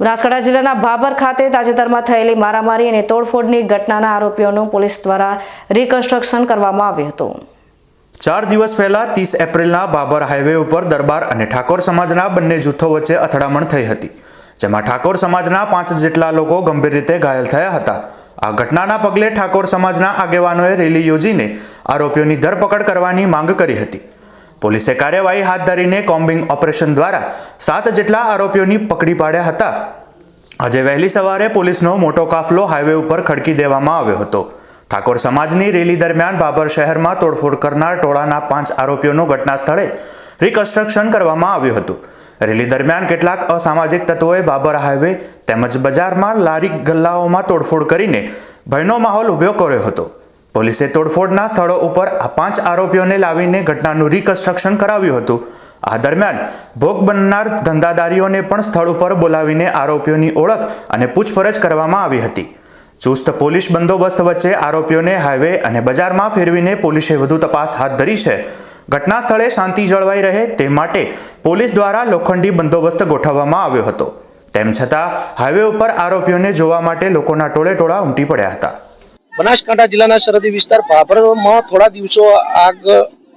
બનાસકાંઠા જિલ્લાના ભાભર ખાતે તાજેતરમાં થયેલી મારામારી અને તોડફોડની ઘટનાના આરોપીઓનું પોલીસ દ્વારા રિકન્સ્ટ્રક્શન કરવામાં આવ્યું હતું. ચાર દિવસ પહેલા ત્રીસ એપ્રિલના બાબર હાઈવે ઉપર દરબાર અને ઠાકોર સમાજના બંને જૂથો વચ્ચે અથડામણ થઈ હતી, જેમાં ઠાકોર સમાજના પાંચ જેટલા લોકો ગંભીર રીતે ઘાયલ થયા હતા. આ ઘટનાના પગલે ઠાકોર સમાજના આગેવાનોએ રેલી યોજીને આરોપીઓની ધરપકડ કરવાની માંગ કરી હતી. પોલીસે કાર્યવાહી હાથ ધરીને કોમ્બિંગ ઓપરેશન દ્વારા સાત જેટલા આરોપીઓની પકડી પાડ્યા હતા. આજે વહેલી સવારે પોલીસનો મોટો કાફલો હાઈવે ઉપર ખડકી દેવામાં આવ્યો હતો. ઠાકોર સમાજની રેલી દરમિયાન બાબર શહેરમાં તોડફોડ કરનાર ટોળાના પાંચ આરોપીઓનું ઘટના સ્થળે રિકન્સ્ટ્રક્શન કરવામાં આવ્યું હતું. રેલી દરમિયાન કેટલાક અસામાજિક તત્વોએ બાબર હાઈવે તેમજ બજારમાં લારી ગલ્લાઓમાં તોડફોડ કરીને ભયનો માહોલ ઊભો કર્યો હતો. પોલીસે તોડફોડના સ્થળો ઉપર આ પાંચ આરોપીઓને લાવીને ઘટનાનું રિકન્સ્ટ્રક્શન કરાવ્યું હતું. આ દરમિયાન ભોગ બનનાર ધંધાદારીઓને પણ સ્થળ ઉપર બોલાવીને આરોપીઓની ઓળખ અને પૂછપરછ કરવામાં આવી હતી. ચુસ્ત પોલીસ બંદોબસ્ત વચ્ચે આરોપીઓને હાઈવે અને બજારમાં ફેરવીને પોલીસે વધુ તપાસ હાથ ધરી છે. ઘટના સ્થળે શાંતિ જળવાઈ રહે તે માટે પોલીસ દ્વારા લોખંડી બંદોબસ્ત ગોઠવવામાં આવ્યો હતો. તેમ છતાં હાઈવે ઉપર આરોપીઓને જોવા માટે લોકોના ટોળે ટોળા ઉમટી પડ્યા હતા. બનાસકાંઠા જિલ્લાના સરહદી વિસ્તાર ભાભરમાં થોડા દિવસો આગ,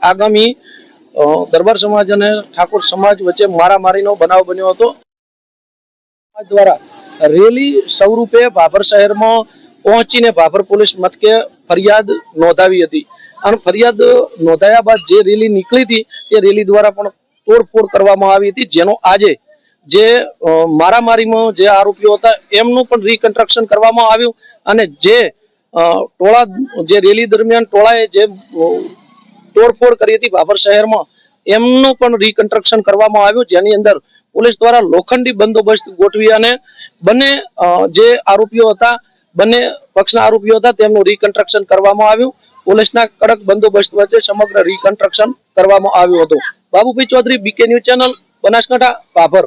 આગામી દરબાર સમાજ અને ઠાકોર સમાજ વચ્ચે મારામારીનો બનાવ બન્યો હતો. દ્વારા રેલી સ્વરૂપે ભાભર શહેરમાં પહોંચીને ભાભર પોલીસ મથકે ફરિયાદ નોંધાવી હતી. અને ફરિયાદ નોંધાયા બાદ જે રેલી નીકળી હતી, તે રેલી દ્વારા પણ તોડફોડ કરવામાં આવી હતી. જેનો આજે જે મારામારીમાં જે આરોપીઓ હતા, એમનું પણ રિકન્સ્ટ્રક્શન કરવામાં આવ્યું. અને જે ટોળા જે રેલી દરમિયાન ટોળાએ જે તોડફોડ કરી હતી બાબર શહેરમાં, એમનું પણ રિકન્સ્ટ્રક્શન કરવામાં આવ્યું, જેની અંદર પોલીસ દ્વારા લોખંડી બંદોબસ્ત ગોઠવી અને બંને જે આરોપીઓ હતા, બંને પક્ષના આરોપીઓ હતા, તેમનું રિકન્સ્ટ્રક્શન કરવામાં આવ્યું. પોલીસના કડક બંદોબસ્ત વચ્ચે સમગ્ર રિકન્સ્ટ્રક્શન કરવામાં આવ્યું હતું. Babubhai Chaudhary BK news channel Banaskantha Bhabhar